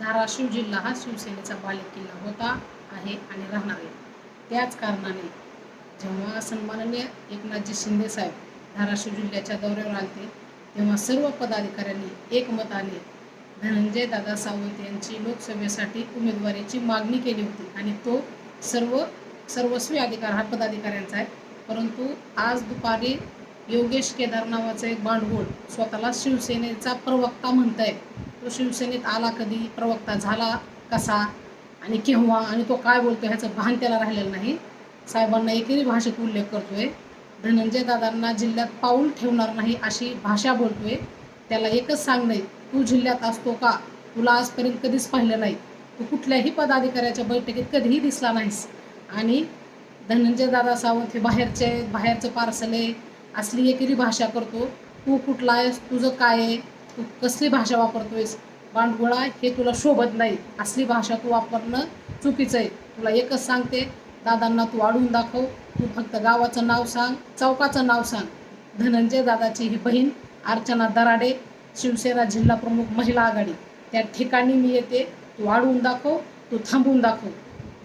धाराशिव जिल्हा हा शिवसेनेचा बालेकिल्ला होता आहे आणि राहणार आहे. त्याच कारणाने जेव्हा सन्माननीय एकनाथजी शिंदे साहेब धाराशिव जिल्ह्याच्या दौऱ्यावर आले तेव्हा सर्व पदाधिकाऱ्यांनी एकमताने धनंजय दादा सावंत यांची लोकसभेसाठी उमेदवारीची मागणी केली होती आणि तो सर्व सर्वस्वी अधिकार हा पदाधिकाऱ्यांचा आहे. परंतु आज दुपारी योगेश केदार नावाचं एक भांडवल स्वतःला शिवसेनेचा प्रवक्ता म्हणताय तो शिवसेनेत आला कधी प्रवक्ता झाला कसा आणि केव्हा आणि तो काय बोलतो ह्याचं भान त्याला राहिलेलं नाही. साहेबांना एकेरी भाषेत उल्लेख करतोय धनंजय दादांना जिल्ह्यात पाऊल ठेवणार नाही अशी भाषा बोलतोय. त्याला एकच सांगणे तू जिल्ह्यात असतो का? तुला आजपर्यंत कधीच पाहिलं नाही. तू कुठल्याही पदाधिकाऱ्याच्या बैठकीत कधीही दिसला नाहीस. आणि धनंजय दादा सावंत हे बाहेरचे बाहेरचं पार्सल आहे असली एकेरी भाषा करतो. तू कुठला आहेस? तुझं काय आहे? तू कसली भाषा वापरतोयस? बांडगोळा हे तुला शोभत नाही. असली भाषा तू वापरणं चुकीचं आहे. तुला एकच सांगते दादांना तू वाढून दाखव. तू फक्त गावाचं नाव सांग चौकाचं नाव सांग. धनंजय दादाची ही बहीण अर्चना दराडे शिवसेना जिल्हा प्रमुख महिला आघाडी. त्या ठिकाणी मी येते तू वाढवून दाखव तू थांबवून दाखव.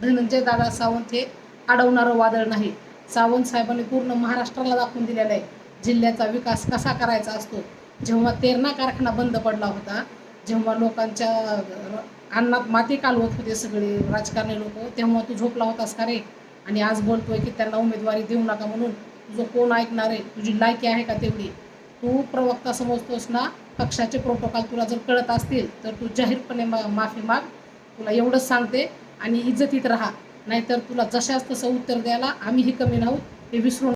धनंजय दादा सावंत हे अडवणारं वादळ नाही. सावंत साहेबांनी पूर्ण महाराष्ट्राला दाखवून दिलेलं आहे. जिल्ह्याचा विकास कसा करायचा असतो? जेव्हा तेरणा कारखाना बंद पडला होता जेव्हा लोकांच्या अन्नात माती कालवत होते सगळे राजकारणी लोक तेव्हा तू झोपला होतास का रे? आणि आज बोलतोय की त्यांना उमेदवारी देऊ नका म्हणून. तुझं कोण ऐकणार आहे? तुझी लायकी आहे का तेवढी? तू प्रवक्ता समजतोस ना? पक्षाचे प्रोटोकॉल तुला जर कळत असतील तर तू जाहीरपणे मा माफी माग. तुला एवढंच सांगते आणि इज्जतीत राहा. नाहीतर तुला जशाच तसं उत्तर द्यायला आम्हीही कमी नाहोत. हे विसरून